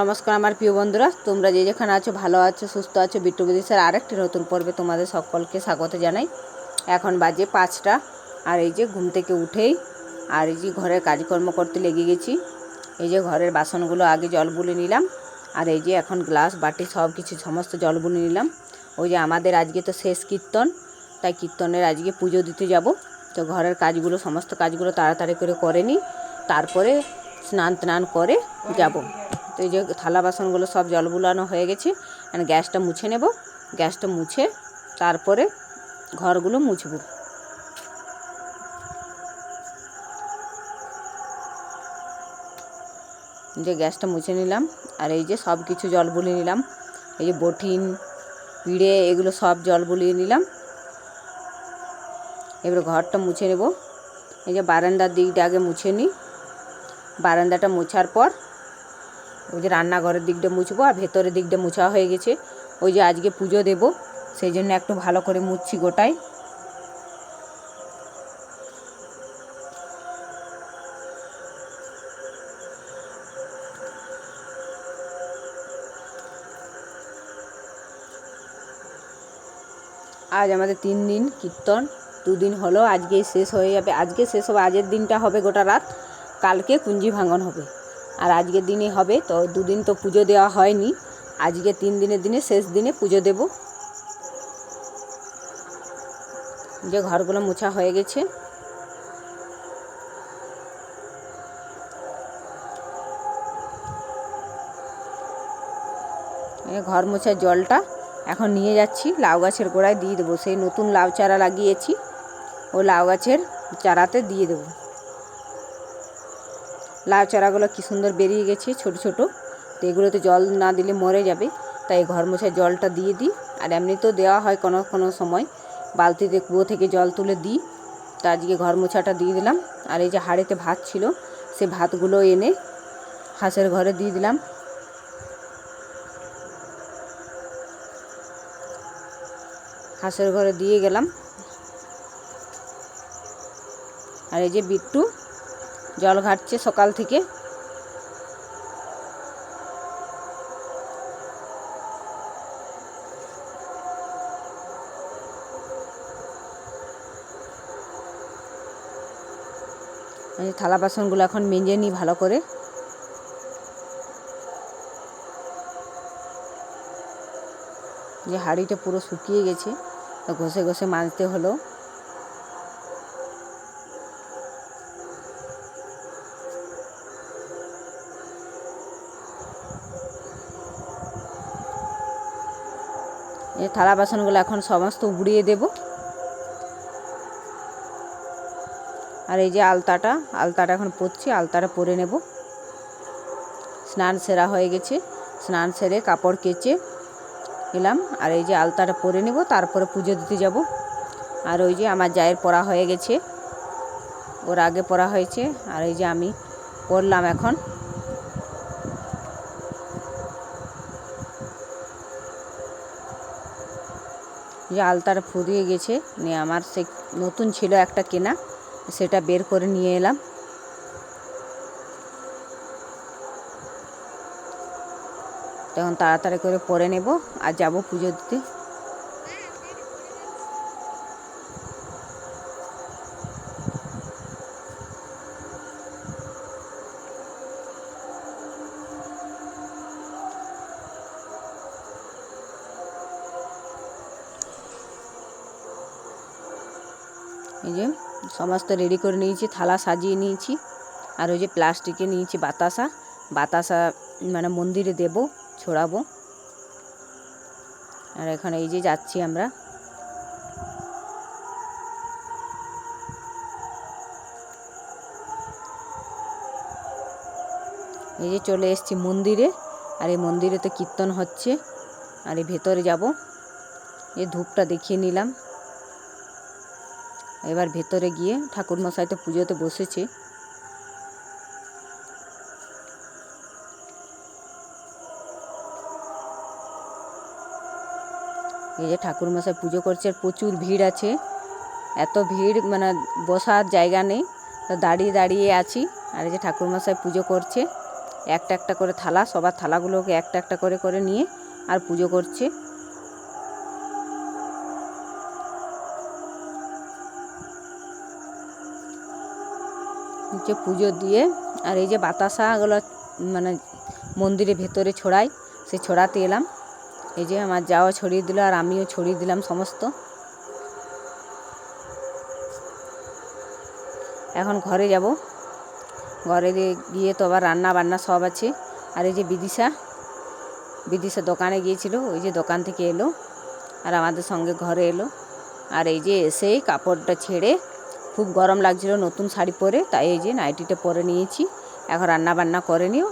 নমস্কার আমার প্রিয় বন্ধুরা, তোমরা যে যেখানে আছো ভালো আছো, সুস্থ আছো, বিট্টু বিদেশের আরেকটি নতুন পর্বে তোমাদের সকলকে স্বাগত জানাই। এখন বাজে পাঁচটা, আর এই যে ঘুম থেকে উঠেই, আর এই যে ঘরের কাজকর্ম করতে লেগে গেছি। এই যে ঘরের বাসনগুলো আগে জল বুলে নিলাম, আর এই যে এখন গ্লাস, বাটি, সব কিছু সমস্ত জল বুলে নিলাম। ওই যে আমাদের আজকে তো শেষ কীর্তন, তাই কীর্তনের আজকে পুজো দিতে যাব। তো ঘরের কাজগুলো, সমস্ত কাজগুলো তাড়াতাড়ি করে করে নিই। তারপরে স্নান টান করে যাব। তো এই যে থালা বাসনগুলো সব জল বুলানো হয়ে গেছে। আর গ্যাসটা মুছে নেব। গ্যাসটা মুছে তারপরে ঘরগুলো মুছবো। যে গ্যাসটা মুছে নিলাম। আর এই যে সব কিছু জল বুলিয়ে নিলাম। এই যে বটিন, পিড়ে এগুলো সব জল বুলিয়ে নিলাম। এবারে ঘরটা মুছে নেব। এই যে বারান্দার দিকটা আগে মুছে নিই। বারান্দাটা মোছার পর ওই যে রান্নাঘরের দিকটা মুছবো আর ভেতরের দিকটা মুছা হয়ে গেছে। ওই যে আজকে পুজো দেব, সেই জন্য একটু ভালো করে মুছছি গোটাই আজ আমাদের তিন দিন কীর্তন, দুদিন হলো আজকেই শেষ হয়ে যাবে। আজকে শেষ হবে আজের দিনটা হবে গোটা রাত। কালকে কুঞ্জি ভাঙন হবে। আর আজকের দিনে হবে, তো দুদিন তো পুজো দেওয়া হয়নি। আজকে তিন দিনের দিনে, শেষ দিনে পুজো দেব। যে ঘরগুলো মোছা হয়ে গেছে। ঘর মোছার জলটা এখন নিয়ে যাচ্ছি। লাউ গাছের গোড়ায় দিয়ে দেবো। সেই নতুন লাউ চারা লাগিয়েছি। ও লাউ গাছের চারাতে দিয়ে দেবো। লাউ চারাগুলো কী সুন্দর বেরিয়ে গেছে ছোট ছোট। তো এগুলোতে জল না দিলে মরে যাবে। তাই ঘর মোছার জলটা দিয়ে দিই। আর এমনিতেও দেওয়া হয় কোনো কোনো সময়। বালতিতে কুয়ো থেকে জল তুলে দিই। তা আজকে ঘর মোছাটা দিয়ে দিলাম। আর এই যে হাঁড়িতে ভাত ছিল, সে ভাতগুলো এনে হাঁসের ঘরে দিয়ে দিলাম। হাঁসের ঘরে দিয়ে গেলাম। আর এই যে বিট্টু জল ঘাটছে সকাল থেকে। থালা বাসনগুলো এখন মেজে নিই ভালো করে। যে হাঁড়িটা পুরো শুকিয়ে গেছে ঘষে ঘষে মাজতে হলো। থালা বাসনগুলো এখন সমস্ত উড়িয়ে দেব। আর এই যে আলতাটা আলতাটা এখন পরছি, আলতাটা পরে নেব। স্নান সেরা হয়ে গেছে, স্নান সেরে কাপড় কেচে এলাম। আর এই যে আলতাটা পরে নেব, তারপরে পুজো দিতে যাব। আর ওই যে আমার জায়ের পড়া হয়ে গেছে, ওর আগে পড়া হয়েছে। আর এই যে আমি পড়লাম এখন। যে আলতাটা ফুরিয়ে গেছে, নিয়ে আমার সে নতুন ছিল একটা কেনা, সেটা বের করে নিয়ে এলাম। তখন তাড়াতাড়ি করে পরে নেব, আর যাব পুজো দিতে। এই যে সমস্ত রেডি করে নিয়েছি, থালা সাজিয়ে নিয়েছি। আর ওই যে প্লাস্টিকে নিয়েছি বাতাসা। বাতাসা মানে মন্দিরে দেব, ছড়াবো। আর এখানে এই যে যাচ্ছি আমরা। এই যে চলে এসেছি মন্দিরে। আর এই মন্দিরে তো কীর্তন হচ্ছে। আর এই ভেতরে যাব। এই ধূপটা দেখিয়ে নিলাম। এবার ভেতরে গিয়ে ঠাকুরমশাই তো পুজোতে বসেছে। এই যে ঠাকুরমশাই পুজো করছে আর প্রচুর ভিড় আছে। এত ভিড় মানে বসার জায়গা নেই। তো দাঁড়িয়ে দাঁড়িয়ে আছি। আর এই যে ঠাকুরমশাই পুজো করছে, একটা একটা করে থালা, সবার থালাগুলোকে একটা একটা করে করে নিয়ে আর পুজো করছে। হচ্ছে পুজো দিয়ে আর এই যে বাতাসাগুলো মানে মন্দিরের ভেতরে ছড়াই সে ছড়াতে এলাম। এই যে আমার যাওয়া ছড়িয়ে দিল আর আমিও ছড়িয়ে দিলাম সমস্ত। এখন ঘরে যাব। ঘরে গিয়ে তো আবার রান্না বান্না সব আছে। আর এই যে বিদিশা বিদিশা দোকানে গিয়েছিল, ওই যে দোকান থেকে এলো। আর আমাদের সঙ্গে ঘরে এলো। আর এই যে এসেই কাপড়টা ছেড়ে খুব গরম লাগছিল নতুন শাড়ি পরে, তাই এই যে নাইটিটা পরে নিয়েছি। এখন রান্না বান্না করে নিও।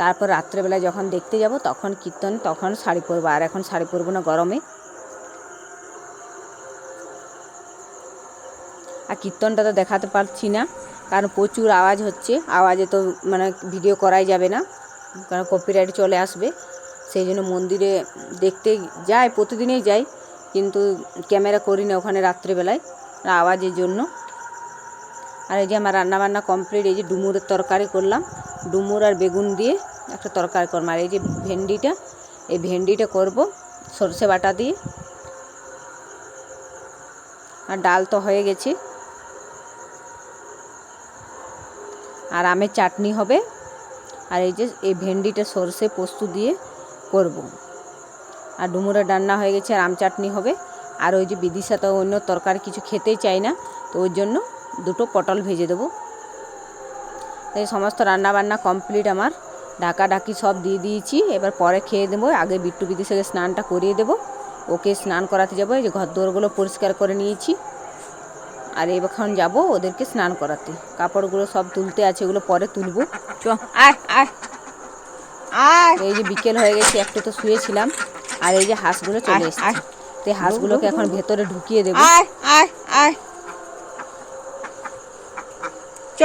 তারপর রাত্রেবেলা যখন দেখতে যাব তখন কীর্তন, তখন শাড়ি পরবো। আর এখন শাড়ি পরবো না গরমে। আর কীর্তনটা তো দেখাতে পারছি না, কারণ প্রচুর আওয়াজ হচ্ছে। আওয়াজে তো মানে ভিডিও করাই যাবে না, কারণ কপিরাইট চলে আসবে। সেই জন্য মন্দিরে দেখতে যাই, প্রতিদিনই যাই, কিন্তু ক্যামেরা করি না ওখানে রাত্রেবেলায়। আওয়াজের জন্য। আর এই যে আমার রান্নাবান্না কমপ্লিট এই যে ডুমুরের তরকারি করলাম। ডুমুর আর বেগুন দিয়ে একটা তরকারি করলাম আর এই যে ভেন্ডিটা, এই ভেন্ডিটা করব সর্ষে বাটা দিয়ে। আর ডাল তো হয়ে গেছে। আর আমের চাটনি হবে। আর এই যে, এই ভেন্ডিটা সর্ষে পোস্ত দিয়ে করব। আর ডুমুরের রান্না হয়ে গেছে, আর আম চাটনি হবে। আর ওই যে বিদিশা তো অন্য তরকারি কিছু খেতেই চায় না তো ওই জন্য দুটো পটল ভেজে দেবো। এই সমস্ত রান্না বান্না কমপ্লিট আমার। ঢাকা ডাকি সব দিয়ে দিয়েছি এবার পরে খেয়ে দেবো আগে বিট্টু বিদিশাকে স্নানটা করিয়ে দেবো। ওকে স্নান করাতে যাব এই যে ঘর দোরগুলো পরিষ্কার করে নিয়েছি। আর এখন যাব ওদেরকে স্নান করাতে। কাপড়গুলো সব তুলতে আছে ওগুলো পরে তুলবো। চ আয় আয় আয়। এই যে বিকেল হয়ে গেছে একটু তো শুয়েছিলাম। আর এই যে হাঁসগুলো চলে এসছে। তো হাঁসগুলোকে এখন ভেতরে ঢুকিয়ে দেবো। আয় আয় আয়। চ।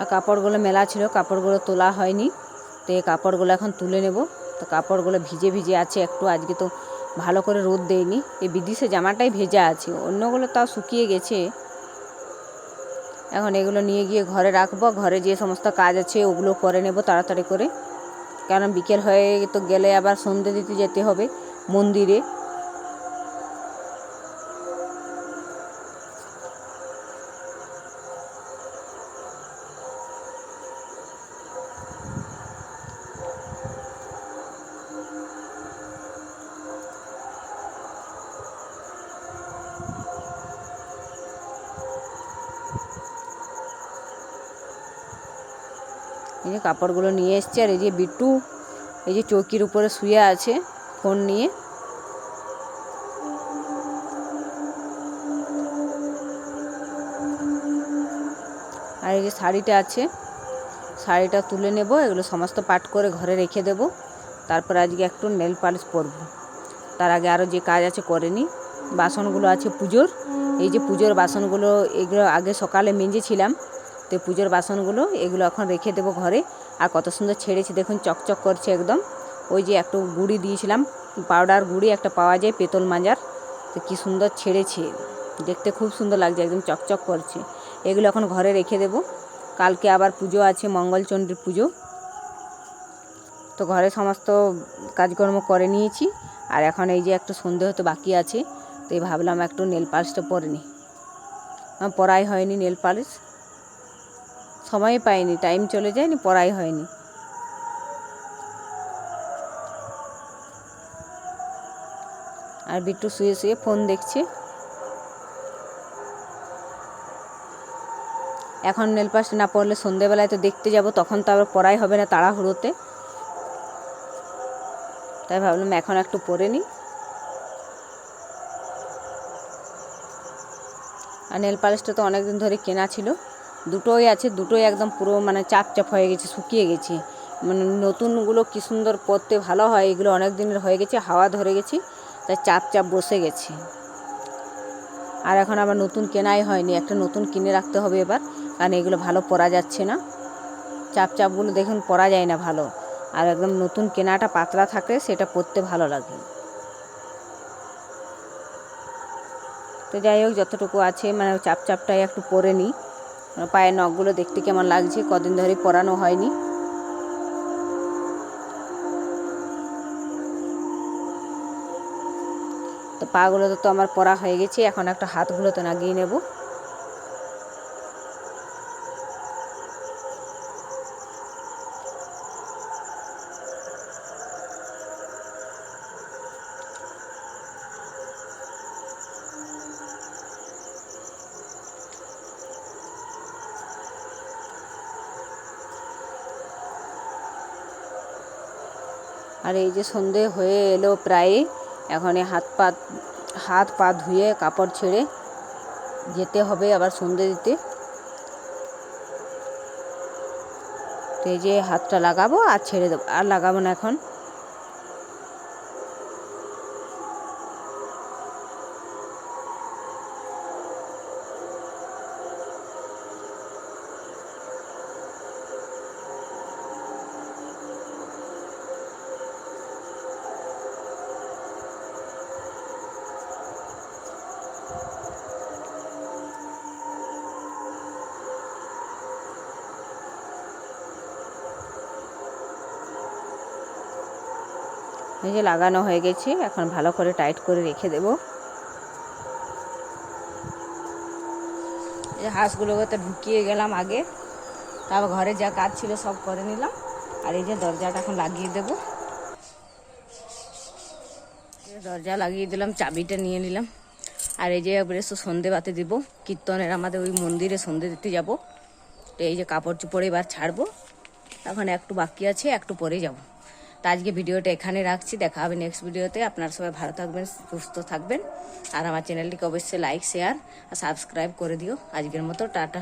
আর কাপড়গুলো মেলা ছিল কাপড়গুলো তোলা হয়নি। তো এই কাপড়গুলো এখন তুলে নেব। তো কাপড়গুলো ভিজে ভিজে আছে একটু আজকে তো ভালো করে রোদ দেয়নি। এই বিদেশে জামাটাই ভেজা আছে অন্যগুলো তাও শুকিয়ে গেছে। এখন এগুলো নিয়ে গিয়ে ঘরে রাখব। ঘরে যে সমস্ত কাজ আছে ওগুলো করে নেব তাড়াতাড়ি করে। কারণ বিকেল হয়ে তো গেলে আবার সন্ধে দিতে যেতে হবে মন্দিরে। যে কাপড়গুলো নিয়ে এসছে। আর এই যে বিট্টু, এই যে চৌকির উপরে শুয়ে আছে ফোন নিয়ে। আর এই যে শাড়িটা আছে, শাড়িটা তুলে নেব, এগুলো সমস্ত পাট করে ঘরে রেখে দেব। তারপর আজকে একটু নেল পালিশ পরবো তার আগে আরও যে কাজ আছে করে নিই। বাসনগুলো আছে পুজোর। এই যে পুজোর বাসনগুলো, এগুলো আগে সকালে মেজেছিলাম। তো পুজোর বাসনগুলো এগুলো এখন রেখে দেবো ঘরে। আর কত সুন্দর ছেড়েছি, দেখুন চকচক করছে একদম। ওই যে একটু গুঁড়ি দিয়েছিলাম, পাউডার গুঁড়ি একটা পাওয়া যায় পেতল মাজার। তো কী সুন্দর ছেড়েছে, দেখতে খুব সুন্দর লাগছে, একদম চকচক করছে। এগুলো এখন ঘরে রেখে দেবো। কালকে আবার পুজো আছে মঙ্গলচণ্ডীর পুজো। তো ঘরে সমস্ত কাজকর্ম করে নিয়েছি, আর এখন এই যে একটু সন্ধে হতে বাকি আছে, তো এই ভাবলাম একটু নেল পালিশটা পরে নিই। পরাই হয়নি নেল পালিশ। সময় পাইনি টাইম চলে যায়নি, পড়াই হয়নি। আর বিট্টু শুয়ে শুয়ে ফোন দেখছে। এখন নেল পাস না পড়লে সন্ধেবেলায় তো দেখতে যাব, তখন তো আবার পড়াই হবে না তাড়াহুড়োতে। তাই ভাবলাম এখন একটু পরে নিই। আর নেল তো অনেক দিন ধরে কেনা ছিল। দুটোই আছে, দুটোই একদম পুরো মানে চাপ চাপ হয়ে গেছে, শুকিয়ে গেছে। মানে নতুনগুলো কী সুন্দর পরতে ভালো হয়, এগুলো অনেক দিনের হয়ে গেছে, হাওয়া ধরে গেছে, তাই চাপ চাপ বসে গেছে। আর এখন আবার নতুন কেনাই হয়নি, একটা নতুন কিনে রাখতে হবে এবার, কারণ এগুলো ভালো পরা যাচ্ছে না। চাপ চাপগুলো দেখুন পরা যায় না ভালো, আর একদম নতুন কেনাটা পাতলা থাকলে সেটা পরতে ভালো লাগে। তো যাই হোক, যতটুকু আছে মানে চাপ চাপটাই একটু পরে নিই। পায়ের নখগুলো দেখতে কেমন লাগছে? কদিন ধরে পরানো হয়নি। তো পাগুলো তো আমার পরা হয়ে গেছে, এখন একটা হাতগুলো তো লাগিয়ে নেব। আর এই যে সন্ধে হয়ে এলো প্রায়, এখন হাত পা হাত পা ধুয়ে কাপড় ছেড়ে যেতে হবে আবার সন্ধে দিতে। তো এই যে হাতটা লাগাবো আর ছেড়ে দেবো, আর লাগাবো না এখন। এই যে লাগানো হয়ে গেছে, এখন ভালো করে টাইট করে রেখে দেব। এই হাঁসগুলোকে তো ঢুকিয়ে গেলাম আগে। তারপর ঘরে যা কাজ ছিল সব করে নিলাম। আর এই যে দরজাটা এখন লাগিয়ে দেব। দরজা লাগিয়ে দিলাম, চাবিটা নিয়ে নিলাম। আর এই যে এবারে সন্ধে বাতে দিব। কীর্তনের আমাদের ওই মন্দিরে সন্ধে দিতে যাব। এই যে কাপড় চোপড় এবার ছাড়বো। এখন একটু বাকি আছে, একটু পরে যাব। তো আজকে ভিডিওটা এখানে রাখছি। দেখা হবে নেক্সট ভিডিওতে। আপনারা সবাই ভালো থাকবেন, সুস্থ থাকবেন। আর আমার চ্যানেলটিকে অবশ্যই লাইক শেয়ার আর সাবস্ক্রাইব করে দিও। আজকের মতো, টাটা।